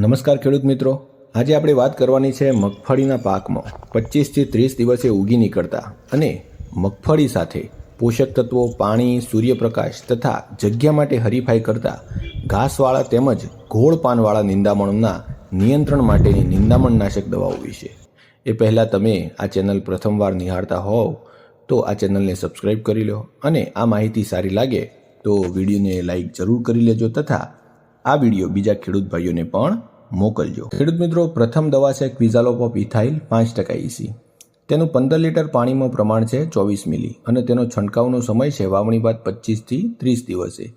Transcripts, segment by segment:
નમસ્કાર ખેડૂત મિત્રો. આજે આપણે વાત કરવાની છે મગફળીના પાકમાં. પચીસથી ત્રીસ દિવસે ઉગી નીકળતા અને મગફળી સાથે પોષક તત્વો, પાણી, સૂર્યપ્રકાશ તથા જગ્યા માટે હરીફાઈ કરતા ઘાસવાળા તેમજ ઘોળ પાનવાળા નિંદામણોના નિયંત્રણ માટેની નિંદામણનાશક દવાઓ વિશે. એ પહેલાં તમે આ ચેનલ પ્રથમવાર નિહાળતા હોવ તો આ ચેનલને સબસ્ક્રાઈબ કરી લો અને આ માહિતી સારી લાગે તો વિડીયોને લાઈક જરૂર કરી લેજો તથા આ વીડિયો બીજા ખેડૂત ભાઈઓને પણ મોકલજો. ખેડૂત મિત્રો, પ્રથમ દવા છે ક્વિઝાલોપ ઓફ ઇથાઇલ પાંચ ટકા ઇસી તેનું પંદર લીટર પાણીમાં પ્રમાણ છે ચોવીસ મિલી. અને તેનો છંટકાવનો સમય છે વાવણી બાદ પચીસથી ત્રીસ દિવસે.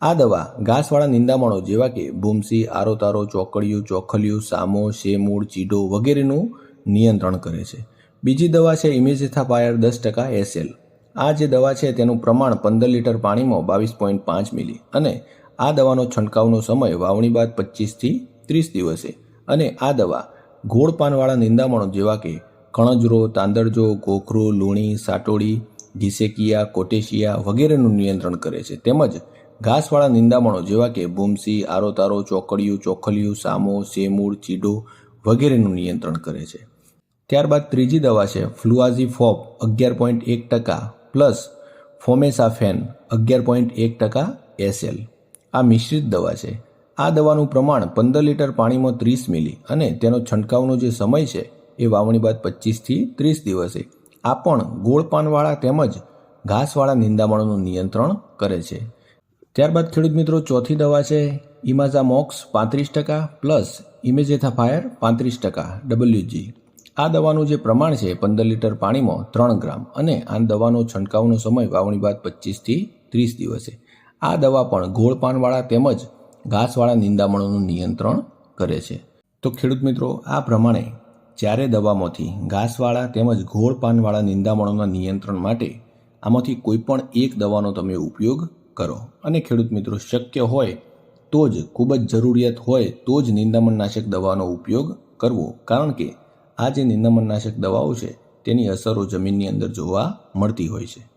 આ દવા ઘાસવાળા નિંદામણો જેવા કે બુમસી આરોતારો, ચોકડિયું, ચોખલિયું, સામો, શેમૂળ, ચીડો વગેરેનું નિયંત્રણ કરે છે. બીજી દવા છે ઇમેજેથાપાયર દસ ટકા એસએલ આ જે દવા છે તેનું પ્રમાણ પંદર લીટર પાણીમાં બાવીસ પોઈન્ટ પાંચ મિલી. અને આ દવાનો છંટકાવનો સમય વાવણી બાદ પચીસથી ત્રીસ દિવસે. અને આ દવા ગોળ પાનવાળા નિંદામણો જેવા કે કણજરો, તાંદરજો ગોખરો લૂણી, સાટોડી, ઘીસેકિયા, કોટેશિયા વગેરેનું નિયંત્રણ કરે છે. તેમજ ઘાસવાળા નિંદામણો જેવા કે બુમસી આરોતારો, ચોકડિયું, ચોખલિયું, સામો સેમૂળ ચીડો વગેરેનું નિયંત્રણ કરે છે. ત્યારબાદ ત્રીજી દવા છે ફ્લુઆઝી ફોપ અગિયાર પોઈન્ટ એક ટકા, પ્લસ ફોમેસાફેન, અગિયાર પોઈન્ટ એક ટકા, એસએલ. આ મિશ્રિત દવા છે. આ દવાનું પ્રમાણ પંદર લીટર પાણીમાં ત્રીસ મિલી અને તેનો છંટકાવનો જે સમય છે એ વાવણી બાદ પચીસથી ત્રીસ દિવસે. આ પણ ગોળપાનવાળા તેમજ ઘાસવાળા નિંદામણોનું નિયંત્રણ કરે છે. ત્યારબાદ ખેડૂત મિત્રો, ચોથી દવા છે ઇમાઝામોક્સ પાંત્રીસ ટકા પ્લસ ઇમેજેથાફાયર પાંત્રીસ ટકા ડબલ્યુજી. આ દવાનું જે પ્રમાણ છે પંદર લીટર પાણીમાં ત્રણ ગ્રામ અને આ દવાનો છંટકાવનો સમય વાવણી બાદ પચીસથી ત્રીસ દિવસે. આ દવા પણ ગોળ પાનવાળા તેમજ ઘાસવાળા નિંદામણોનું નિયંત્રણ કરે છે. તો ખેડૂત મિત્રો, આ પ્રમાણે ચારે દવામાંથી ઘાસવાળા તેમજ ગોળ પાનવાળા નિંદામણોના નિયંત્રણ માટે આમાંથી કોઈ પણ એક દવાનો તમે ઉપયોગ કરો અને ખેડૂત મિત્રો શક્ય હોય તો જ, ખૂબ જ જરૂરિયાત હોય તો જ નિંદામણનાશક દવાનો ઉપયોગ કરવો. કારણ કે આ જે નિંદામણનાશક દવાઓ છે, તેની અસરો જમીનની અંદર જોવા મળતી હોય છે.